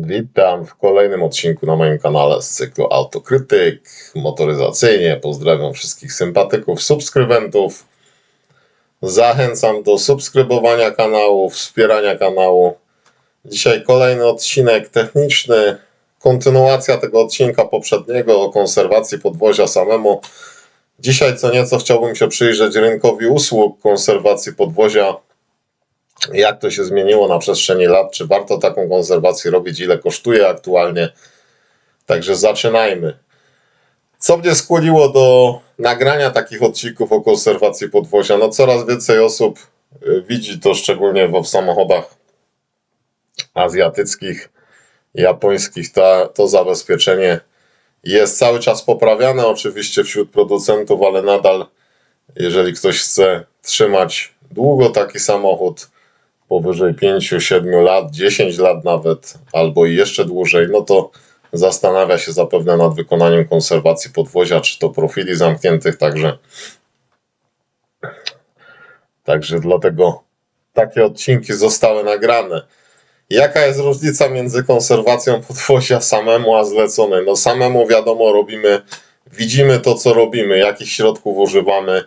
Witam w kolejnym odcinku na moim kanale z cyklu Autokrytyk motoryzacyjnie. Pozdrawiam wszystkich sympatyków, subskrybentów. Zachęcam do subskrybowania kanału, wspierania kanału. Dzisiaj kolejny odcinek techniczny, kontynuacja tego odcinka poprzedniego o konserwacji podwozia samemu. Dzisiaj co nieco chciałbym się przyjrzeć rynkowi usług konserwacji podwozia jak to się zmieniło na przestrzeni lat, czy warto taką konserwację robić, ile kosztuje aktualnie. Także zaczynajmy. Co mnie skłoniło do nagrania takich odcinków o konserwacji podwozia? No coraz więcej osób y, widzi to szczególnie w samochodach azjatyckich, japońskich. Ta, to zabezpieczenie jest cały czas poprawiane oczywiście wśród producentów, ale nadal jeżeli ktoś chce trzymać długo taki samochód, powyżej 5-7 lat, 10 lat nawet, albo i jeszcze dłużej, no to zastanawia się zapewne nad wykonaniem konserwacji podwozia, czy to profili zamkniętych, także także dlatego takie odcinki zostały nagrane. Jaka jest różnica między konserwacją podwozia samemu a zleconej? No samemu wiadomo robimy, widzimy to co robimy, jakich środków używamy,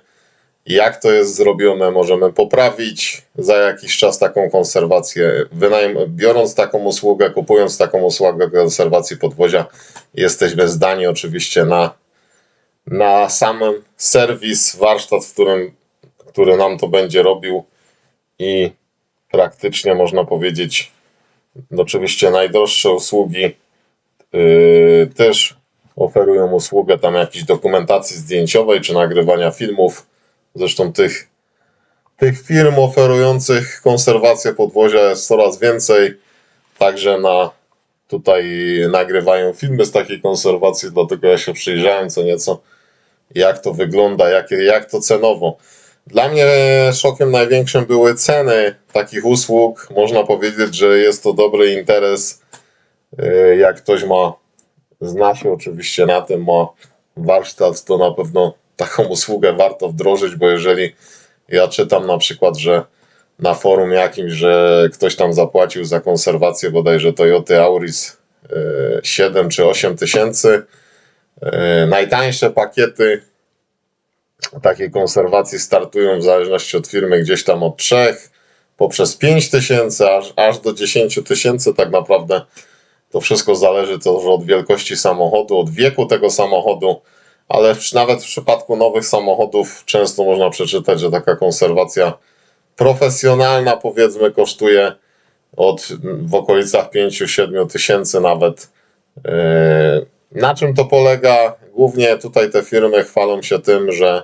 jak to jest zrobione, możemy poprawić za jakiś czas taką konserwację. Wynajm, biorąc taką usługę, kupując taką usługę konserwacji podwozia, jesteśmy zdani oczywiście na, na sam serwis, warsztat, w którym, który nam to będzie robił i praktycznie można powiedzieć, no oczywiście najdroższe usługi yy, też oferują usługę tam jakiejś dokumentacji zdjęciowej czy nagrywania filmów Zresztą tych, tych firm oferujących konserwację podwozia jest coraz więcej. Także na, tutaj nagrywają filmy z takiej konserwacji, dlatego ja się przyjrzałem co nieco, jak to wygląda, jak, jak to cenowo. Dla mnie szokiem największym były ceny takich usług. Można powiedzieć, że jest to dobry interes. Yy, Jak ktoś ma, zna się oczywiście na tym, ma warsztat, to na pewno taką usługę warto wdrożyć, bo jeżeli ja czytam na przykład, że na forum jakimś, że ktoś tam zapłacił za konserwację bodajże Toyota Auris e, 7 czy 8 tysięcy, e, najtańsze pakiety takiej konserwacji startują w zależności od firmy gdzieś tam od 3 poprzez 5 tysięcy aż, aż do 10 tysięcy tak naprawdę. To wszystko zależy też od wielkości samochodu, od wieku tego samochodu, ale nawet w przypadku nowych samochodów często można przeczytać, że taka konserwacja profesjonalna powiedzmy kosztuje od w okolicach 5-7 tysięcy nawet. Yy, Na czym to polega? Głównie tutaj te firmy chwalą się tym, że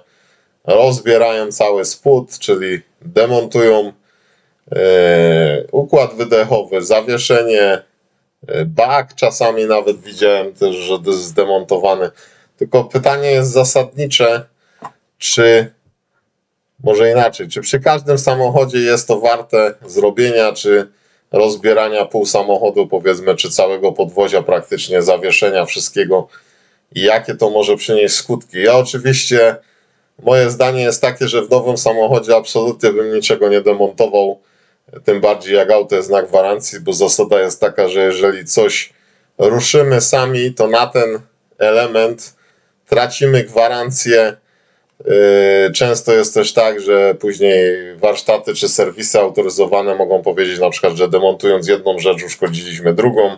rozbierają cały spód, czyli demontują yy, układ wydechowy, zawieszenie, yy, bak czasami nawet widziałem też, że jest zdemontowany. Tylko pytanie jest zasadnicze, czy może inaczej, czy przy każdym samochodzie jest to warte zrobienia, czy rozbierania pół samochodu, powiedzmy, czy całego podwozia, praktycznie zawieszenia wszystkiego i jakie to może przynieść skutki. Ja oczywiście, moje zdanie jest takie, że w nowym samochodzie absolutnie bym niczego nie demontował, tym bardziej jak auto jest na gwarancji, bo zasada jest taka, że jeżeli coś ruszymy sami, to na ten element tracimy gwarancję. Yy, Często jest też tak, że później warsztaty czy serwisy autoryzowane mogą powiedzieć na przykład, że demontując jedną rzecz uszkodziliśmy drugą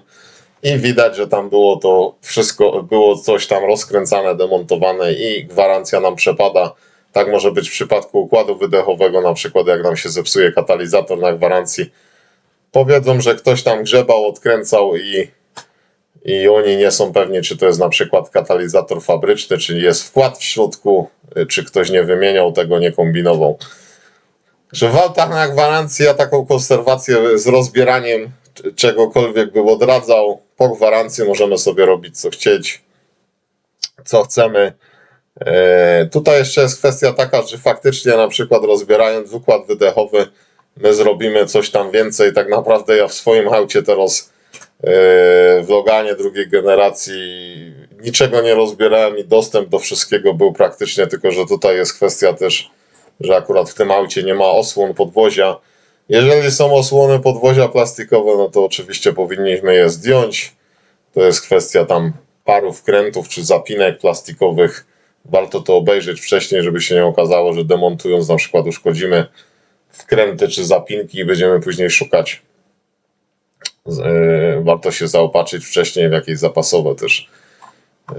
i widać, że tam było to wszystko, było coś tam rozkręcane, demontowane i gwarancja nam przepada. Tak może być w przypadku układu wydechowego, na przykład jak nam się zepsuje katalizator na gwarancji. Powiedzą, że ktoś tam grzebał, odkręcał i i oni nie są pewni, czy to jest na przykład katalizator fabryczny, czy jest wkład w środku, y, czy ktoś nie wymieniał tego, nie kombinował. Że w autach na gwarancji ja taką konserwację z rozbieraniem czegokolwiek bym odradzał. Po gwarancji możemy sobie robić co chcieć, co chcemy. E, Tutaj jeszcze jest kwestia taka, że faktycznie na przykład rozbierając układ wydechowy, my zrobimy coś tam więcej. Tak naprawdę ja w swoim aucie teraz w Loganie drugiej generacji niczego nie rozbierałem i dostęp do wszystkiego był praktycznie, tylko że tutaj jest kwestia też, że akurat w tym aucie nie ma osłon podwozia, Jeżeli są osłony podwozia plastikowe, no to oczywiście powinniśmy je zdjąć. To jest kwestia tam paru wkrętów czy zapinek plastikowych. Warto to obejrzeć wcześniej, żeby się nie okazało, że demontując na przykład uszkodzimy wkręty czy zapinki i będziemy później szukać. E, Warto się zaopatrzyć wcześniej w jakieś zapasowe też.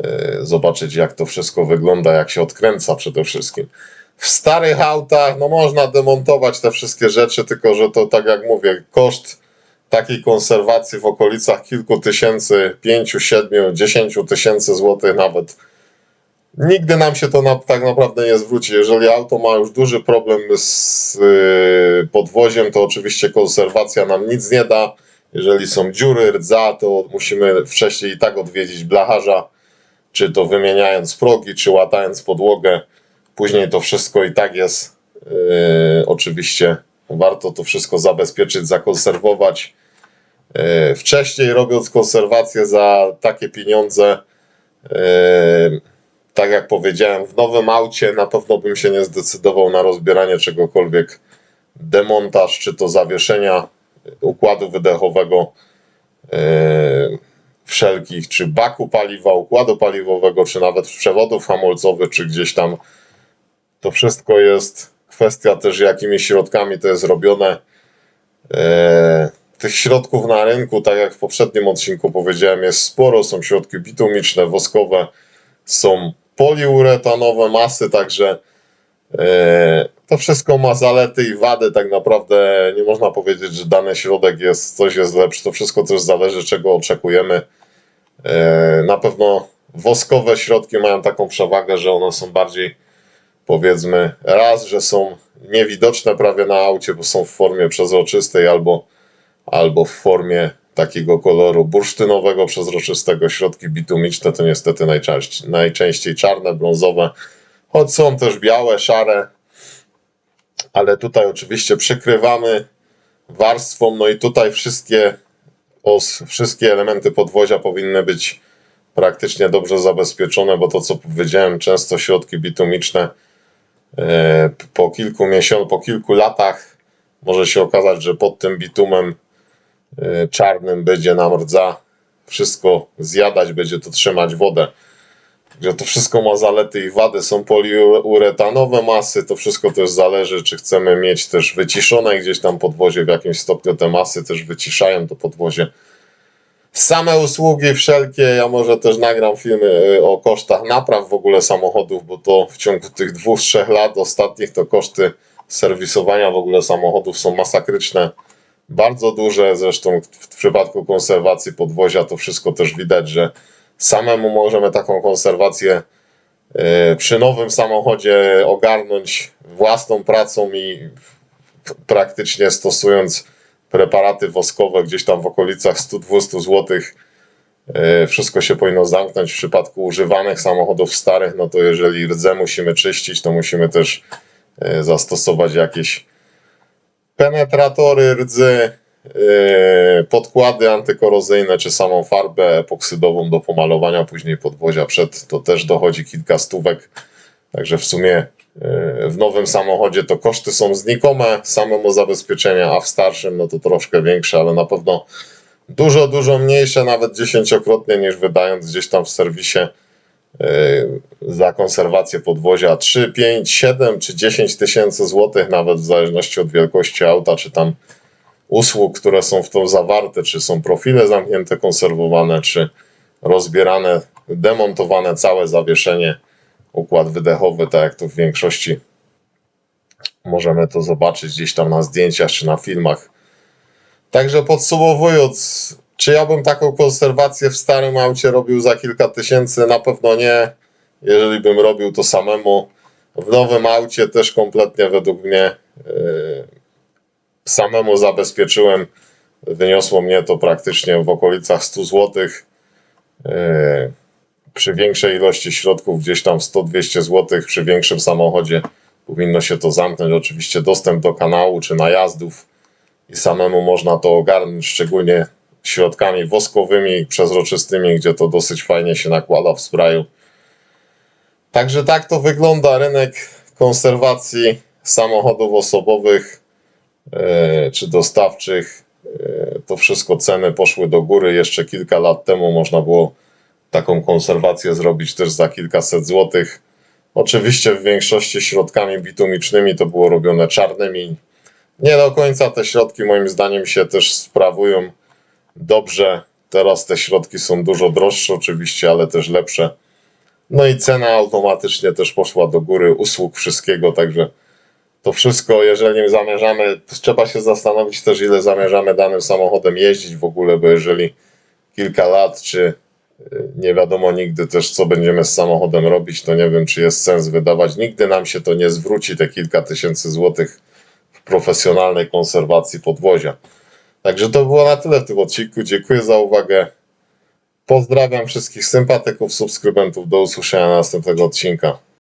e, Zobaczyć jak to wszystko wygląda, jak się odkręca przede wszystkim. W starych autach no można demontować te wszystkie rzeczy, tylko że to tak jak mówię, koszt takiej konserwacji w okolicach kilku tysięcy, pięciu, siedmiu, dziesięciu tysięcy złotych nawet. Nigdy nam się to na, tak naprawdę nie zwróci. Jeżeli auto ma już duży problem z yy, podwoziem, to oczywiście konserwacja nam nic nie da. Jeżeli są dziury, rdza, to musimy wcześniej i tak odwiedzić blacharza, czy to wymieniając progi, czy łatając podłogę. Później to wszystko i tak jest. Yy, oczywiście warto to wszystko zabezpieczyć, zakonserwować. Yy, wcześniej robiąc konserwację za takie pieniądze, yy, tak jak powiedziałem, w nowym aucie na pewno bym się nie zdecydował na rozbieranie czegokolwiek. Demontaż, czy to zawieszenia układu wydechowego, yy, wszelkich, czy baku paliwa, układu paliwowego, czy nawet przewodów hamulcowych, czy gdzieś tam. To wszystko jest kwestia też, jakimi środkami to jest robione. Eee, tych środków na rynku, tak jak w poprzednim odcinku powiedziałem, jest sporo. Są środki bitumiczne, woskowe, są poliuretanowe masy, także eee, to wszystko ma zalety i wady. Tak naprawdę nie można powiedzieć, że dany środek jest, coś jest lepszy. To wszystko też zależy, czego oczekujemy. Eee, na pewno woskowe środki mają taką przewagę, że one są bardziej powiedzmy raz, że są niewidoczne prawie na aucie, bo są w formie przezroczystej albo, albo w formie takiego koloru bursztynowego, przezroczystego. Środki bitumiczne to niestety najczęściej, najczęściej czarne, brązowe, choć są też białe, szare, ale tutaj oczywiście przykrywamy warstwą, no i tutaj wszystkie, os, wszystkie elementy podwozia powinny być praktycznie dobrze zabezpieczone, bo to co powiedziałem, często środki bitumiczne e, po kilku miesiącach, po kilku latach może się okazać, że pod tym bitumem e, czarnym będzie nam rdza, wszystko zjadać, będzie to trzymać wodę. Że to wszystko ma zalety i wady, są poliuretanowe masy, to wszystko też zależy, czy chcemy mieć też wyciszone gdzieś tam podwozie, w jakimś stopniu te masy też wyciszają to podwozie. Same usługi wszelkie, ja może też nagram filmy o kosztach napraw w ogóle samochodów, bo to w ciągu tych dwóch, trzech lat ostatnich to koszty serwisowania w ogóle samochodów są masakryczne, bardzo duże, zresztą w przypadku konserwacji podwozia to wszystko też widać, że samemu możemy taką konserwację y, przy nowym samochodzie ogarnąć własną pracą i praktycznie stosując preparaty woskowe gdzieś tam w okolicach 100-200 zł. E, Wszystko się powinno zamknąć. W przypadku używanych samochodów starych, no to jeżeli rdze musimy czyścić, to musimy też e, zastosować jakieś penetratory rdzy, e, podkłady antykorozyjne, czy samą farbę epoksydową do pomalowania później podwozia przed. To też dochodzi kilka stówek. Także w sumie e, w nowym samochodzie to koszty są znikome samemu zabezpieczenia, a w starszym no to troszkę większe, ale na pewno dużo, dużo mniejsze, nawet dziesięciokrotnie niż wydając gdzieś tam w serwisie e, za konserwację podwozia 3, 5, 7 czy 10 tysięcy złotych, nawet w zależności od wielkości auta, czy tam usług, które są w to zawarte, czy są profile zamknięte, konserwowane, czy rozbierane, demontowane całe zawieszenie układ wydechowy, tak jak to w większości możemy to zobaczyć gdzieś tam na zdjęciach czy na filmach. Także podsumowując, czy ja bym taką konserwację w starym aucie robił za kilka tysięcy? Na pewno nie. Jeżeli bym robił to samemu, w nowym aucie też kompletnie według mnie yy, samemu zabezpieczyłem. Wyniosło mnie to praktycznie w okolicach 100 złotych. Yy, przy większej ilości środków, gdzieś tam 100-200 zł, przy większym samochodzie powinno się to zamknąć. Oczywiście dostęp do kanału czy najazdów i samemu można to ogarnąć, szczególnie środkami woskowymi przezroczystymi, gdzie to dosyć fajnie się nakłada w sprayu. Także tak to wygląda rynek konserwacji samochodów osobowych. E, czy dostawczych. E, To wszystko ceny poszły do góry. Jeszcze kilka lat temu można było taką konserwację zrobić też za kilkaset złotych. Oczywiście w większości środkami bitumicznymi to było robione czarnymi. Nie do końca te środki moim zdaniem się też sprawują dobrze. Teraz te środki są dużo droższe oczywiście, ale też lepsze. No i cena automatycznie też poszła do góry usług wszystkiego, także to wszystko, jeżeli zamierzamy, trzeba się zastanowić też, ile zamierzamy danym samochodem jeździć w ogóle, bo jeżeli kilka lat, czy y, nie wiadomo nigdy też, co będziemy z samochodem robić, to nie wiem, czy jest sens wydawać. Nigdy nam się to nie zwróci, te kilka tysięcy złotych w profesjonalnej konserwacji podwozia. Także to było na tyle w tym odcinku. Dziękuję za uwagę. Pozdrawiam wszystkich sympatyków, subskrybentów. Do usłyszenia następnego odcinka.